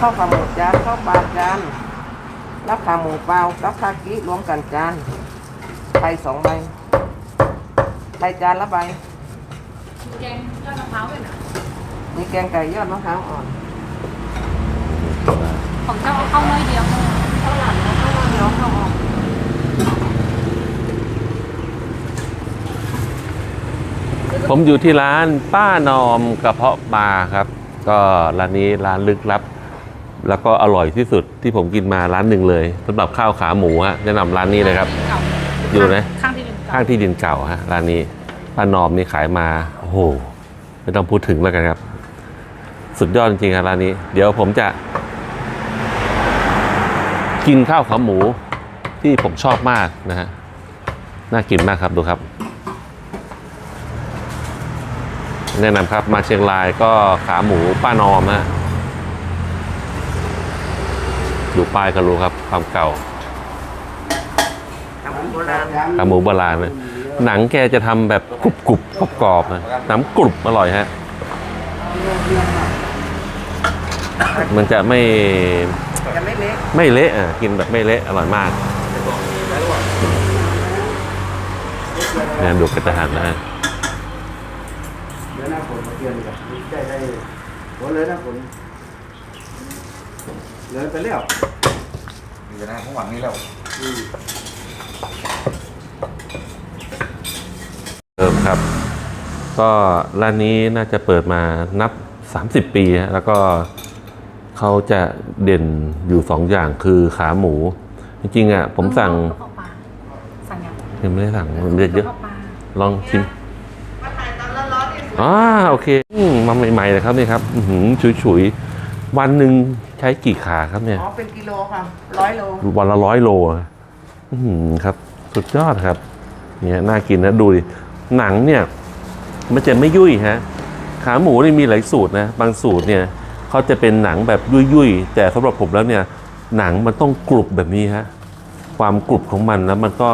ข้าวขาหมูจานข้าวปลาจานรับขาหมูเปล่ารับคากิรวมกันจานไข่สองใบไข่จานละใบแกงยอดมะพร้าวด้วยนะมีแกงไก่ยอดมะพร้าวอ่อนของเจ้าเอาเข้าน้อยเดียวข้าวหลามข้าวเหนียวข้าวอ่อนผมอยู่ที่ร้านป้านอมกระเพาะปลาครับ ก็ร้านนี้ร้านลึกลับ แล้วก็อร่อยที่สุดที่ผมกินมาร้านหนึ่งเลยสำหรับข้าวขาหมูฮะแนะนำร้านนี้เลยครับเก่าอยู่ไหน ข้างที่ดินเก่าข้างที่ดินเก่าฮะร้านนี้ป้านอมนี่ขายมาโอ้โหไม่ต้องพูดถึงแล้วกันครับ สุดยอดจริงๆครับร้านนี้ เดี๋ยวผมจะ กินข้าวขาหมูที่ผมชอบมากนะฮะน่ากินมากครับดูครับ แนะนำครับมาเชียงรายก็ขาหมูป้านอมฮะ ดูป้ายก็รู้ครับความเก่าขาหมูโบราณขาหมูโบราณนะหนังแกจะทำแบบกรุบกรุบกรอบกรอบๆนะน้ำกรุบอร่อยฮะ มันจะไม่จะไม่เล็กไม่เละอะกินแบบไม่เละอร่อยมากเนี่ยดูกระจะหันนะฮะเดี๋ยวหน้าฝนมาเตือนกันได้ได้ฝนเลยหน้าฝน เลยไปแล้วมีแต่หน้าข้างหลังนี่แล้วอืมเริ่มครับ ก็ร้านนี้น่าจะเปิดมานับ 30 ปีฮะแล้วก็เขาจะเด่นอยู่สองอย่างคือขาหมู จริงๆอะผมสั่งกระเพาะปลาสั่งยังยังไม่ได้สั่งมันเยกระอะเพาะปลาลองชิมมาถ่ายตอนร้อนๆนี่อ่าโอเคอืมมาใหม่ๆเลยครับนี่ครับอื้อหือฉุยๆ วันหนึ่งใช้กี่ขาครับเนี่ย อ๋อ เป็นกิโลค่ะร้อยโล วันละร้อยโลอะอื้อหือครับ สุดยอดครับ เนี่ยน่ากินนะดูดิหนังเนี่ย มันจะไม่ยุ่ยฮะ ขาหมูนี่มีหลายสูตรนะ บางสูตรเนี่ยเขาจะเป็นหนังแบบยุ่ยๆ แต่สำหรับผมแล้วเนี่ย หนังมันต้องกรุบแบบนี้ฮะ ความกรุบของมันแล้วมันก็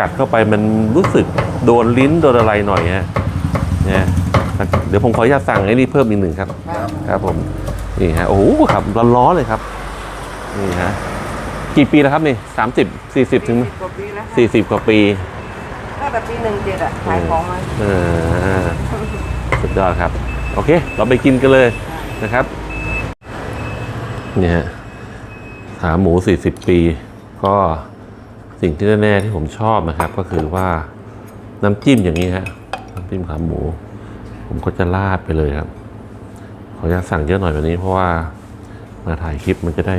กัดเข้าไปมันรู้สึกโดนลิ้นโดนอะไรหน่อยฮะเนี่ยเดี๋ยวผมขออนุญาตสั่งไอ้นี่เพิ่มอีกหนึ่งครับ ครับผม นี่ฮะโอ้โหครับร้อนๆเลยครับนี่ฮะกี่ปีแล้วครับนี่สามสิบสี่สิบถึงกว่าปีแล้วค่ะสี่สิบกว่าปีตั้งแต่ปีหนึ่งเจ็ดอะขายของมาเออสุดยอดครับ โอเค เราไปกินกันเลยนะครับเนี่ยฮะขาหมู40ปี ก็สิ่งที่แน่ๆที่ผมชอบนะครับ ก็คือว่าน้ำจิ้มอย่างนี้ฮะน้ำจิ้มขาหมู ผมก็จะราดไปเลยครับ ขออนุญาตสั่งเยอะหน่อยแบบนี้เพราะว่ามาถ่ายคลิปมันจะได้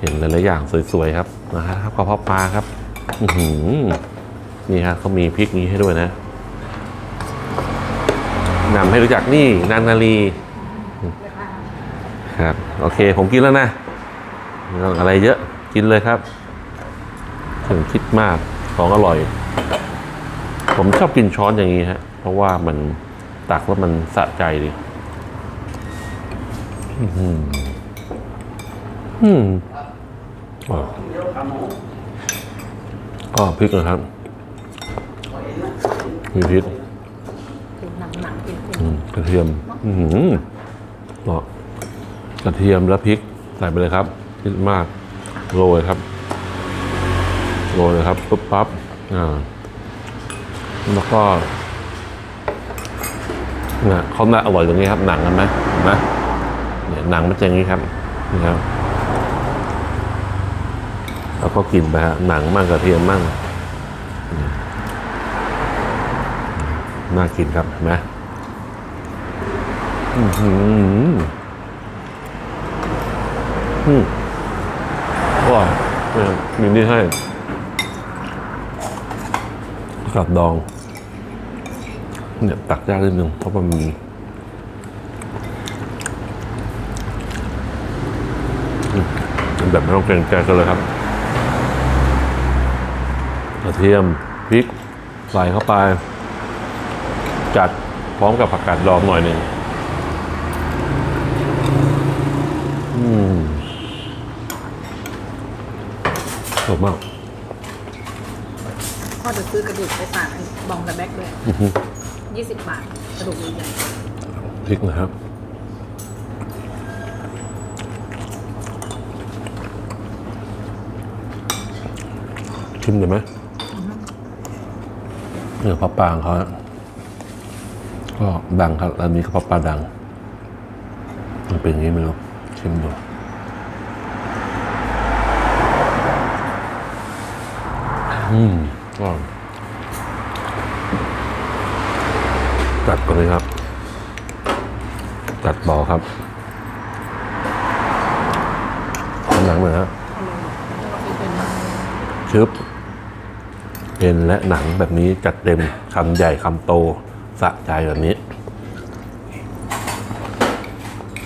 เห็นหลายๆอย่างสวยๆครับนะฮะกระเพาะปลาครับนี่ฮะเขามีพริกนี้ให้ด้วยนะนำให้รู้จักนี่นางนาลีครับโอเคผมกินแล้วนะไม่ต้องอะไรเยอะกินเลยครับถึงคิดมากของอร่อย ผมชอบกินช้อนอย่างนี้ฮะเพราะว่ามันตักแล้วมันสะใจดี อืมอืมอ๋อก็พริกนะครับ มีพริกคือหนังหนังกินอืมกระเทียม อือหือเหมาะกระเทียมและพริกใส่ไปเลยครับพริกมาก โรยครับ โรยเลยครับปุ๊บปั๊บ อ่า แล้วก็เนี่ยเขาหน้าอร่อยตรงนี้ครับ หนังกันไหมเห็นไหม เนี่ยหนังมันจะอย่างนี้ครับนี่ครับแล้วก็กินไปฮะหนังมั่งกระเทียมมั่งน่ากินครับเห็นไหมอือหืออืมว้าวเนี่ยมีนี่ให้กับดอง เนี่ยตักยากนิดนึงเพราะมันมีอืมเป็น แบบไม่ต้องเกรงใจกันเลยครับกระเทียมพริกใส่เข้าไป จัดพร้อมกับผักกาดดองหน่อยหนึ่งอืมสดมากพ่อจะซื้อกระดูกไปฝากไอ้บองกับแบ็คด้วยอื้อหือยี่สิบบาท กระดูกใหญ่พริกนะครับ ชิมได้ไหมเนื้อปลาปลาของเขาอะก็ดังครับร้านนี้ก็ปลาปลาดัง มันเป็นอย่างนี้ไหมลูกชิมดูอืมก็จัดก่อนเลยครับจัดบอครับหนังเหมือนนะชึบ เอ็นและหนังแบบนี้จัดเต็มคำใหญ่คำโตสะใจแบบนี้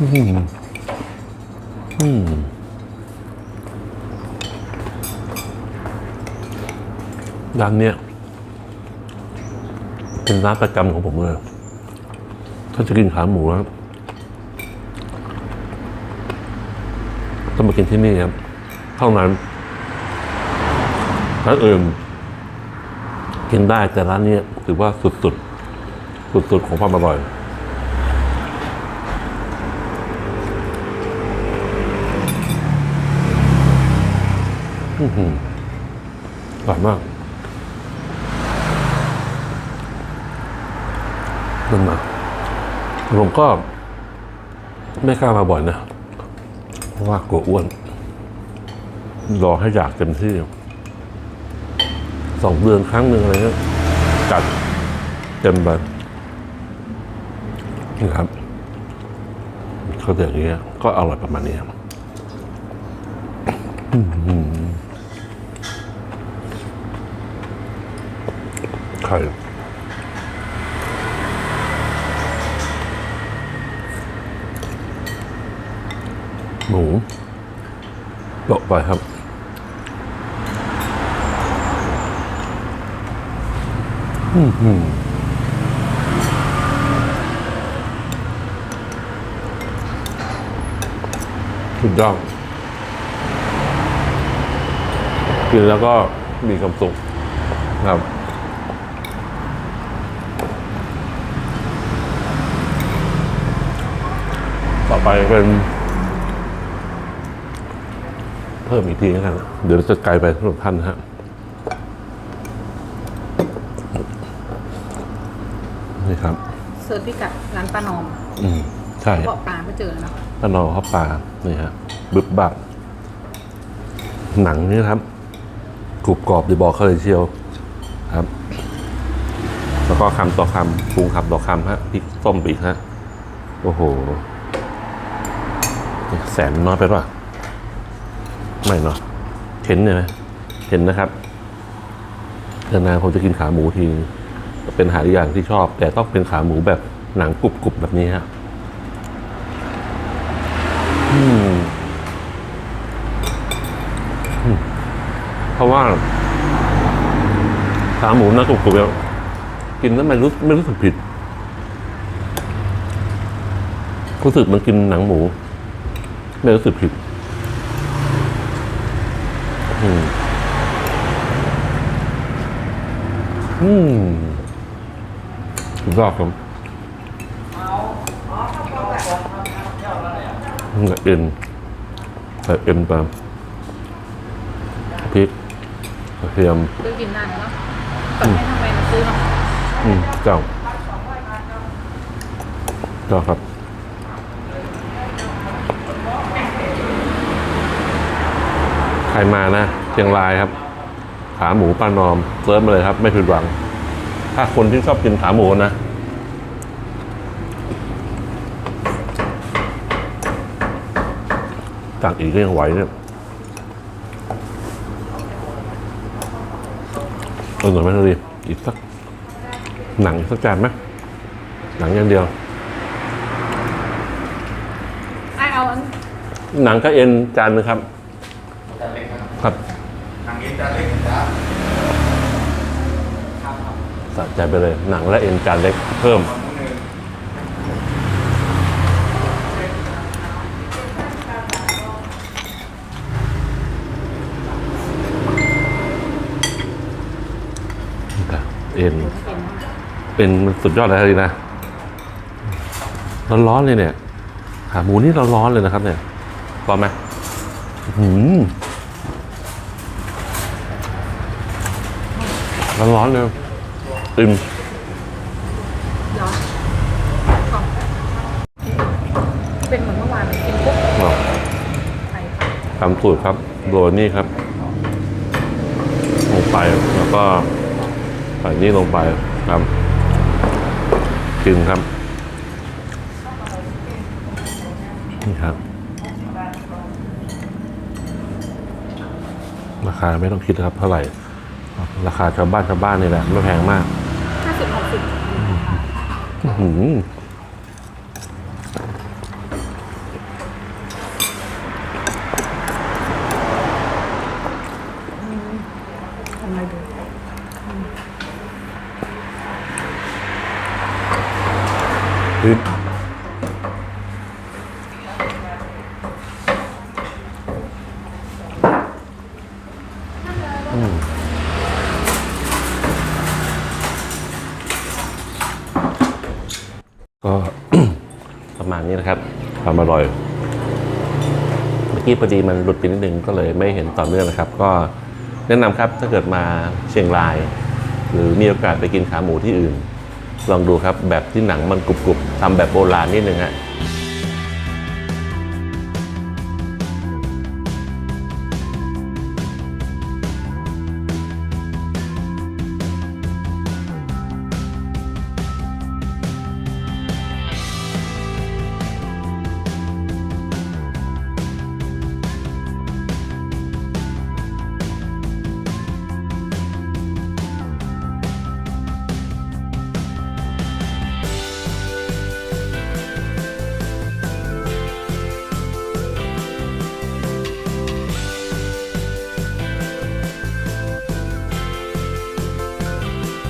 อืมอืมร้านเนี้ยเป็นร้านประจำของผมเลย ถ้าจะกินขาหมูครับต้องมากินที่นี่ครับ เท่านั้นร้านอื่น กินได้แต่ร้านนี้ถือว่าสุดๆ สุดๆ ของความอร่อย อือหืออร่อยมากนั่นนะผมก็ไม่กล้ามาบ่อยนะ เพราะว่ากลัวอ้วน รอให้อยากเต็มที่ สองเดือนครั้งหนึ่งอะไรเงี้ยจัดเต็มไปนี่ครับก็อย่างเงี้ยก็อร่อยประมาณนี้ครับไข่หมูโปะไปครับ สุดยอดกินแล้วก็มีความสุขครับต่อไปเป็น เพิ่มอีกทีแล้วกันเดี๋ยวจะไกลไปสำหรับท่านนะฮะ นี่ครับเซิร์ชพิกัดร้านป้านอมอืมใช่บอกปลาไม่เจอแล้วเนอะป้านอข้าวปลานี่ฮะบึบบับหนังนี่ครับกรุบกรอบดีบอกเขาเลยเชียวครับ แล้วก็คำต่อคำปรุงคำต่อคำฮะพริกส้มไปอีกฮะโอ้โห แสนน้อยไปป่ะไม่เนาะเห็นเนี่ยนะเห็นนะครับนานๆผมจะกินขาหมูที เป็นอาหารอย่างที่ชอบ แต่ต้องเป็นขาหมูแบบหนังกรุบๆแบบนี้ฮะเพราะว่า ขาหมูนะกรุบๆแล้วกินแล้วไม่รู้ไม่รู้สึกผิด รู้สึกมันกินหนังหมู ไม่รู้สึกผิดอืมอื มสุดยอดครับเอ็นใส่เอ็นไปพริกกระเทียมซื้อกินได้เนาะก่อนให้ทำไปซื้อเนาะอืมเจ้าเจ้าครับใครมานะเชียงรายครับ ขาหมูป้านอมเซิร์ชมาเลยครับ ไม่ผิดหวัง ถ้าคนที่ชอบกินขาหมูนะ สั่งอีกก็ยังไหวเนี่ยเออหน่อยไหมนาดีอีกสักหนังอีกสักจานไหมหนังอย่างเดียว ไอเอาอันหนังก็เอ็นจานหนึงครับ จานเล็กนะครับครับทางนี้จานเล็กจ้าสะใจไปเลย หนังและเอ็นจานเล็กเพิ่ม ขอบคุณหนึ่ง เอ็นเป็นเป็นมันสุดยอดเลยนะร้อนๆเลยเนี่ยขาหมูนี่ร้อนๆเลยนะครับ เนี่ยร้อนไหมอื้อหืมร้อนๆเลยอิ่มเหรออ๋อเป็นเหมือนเมื่อวานเลยกินปุ๊บเนาะใส่ค่ะทำสูตรครับโรยนี่ครับลงไปแล้วก็ ใส่นี่ลงไปครับกินครับ นี่ครับ ราคาไม่ต้องคิดนะครับเท่าไหร่ ราคาชาวบ้านชาวบ้านนี่แหละ ไม่แพงมากห้าสิบหกสิบ อื้อหือ ทำไมดู คืออืมก็ประมาณนี้นะครับ ความอร่อย เมื่อกี้พอดีมันหลุดไปนิดนึงก็เลยไม่เห็นต่อเนื่องนะครับ ก็แนะนำครับถ้าเกิดมาเชียงราย หรือมีโอกาสไปกินขาหมูที่อื่น ลองดูครับแบบที่หนังมันกรุบๆทำแบบโบราณนิดนึงฮะ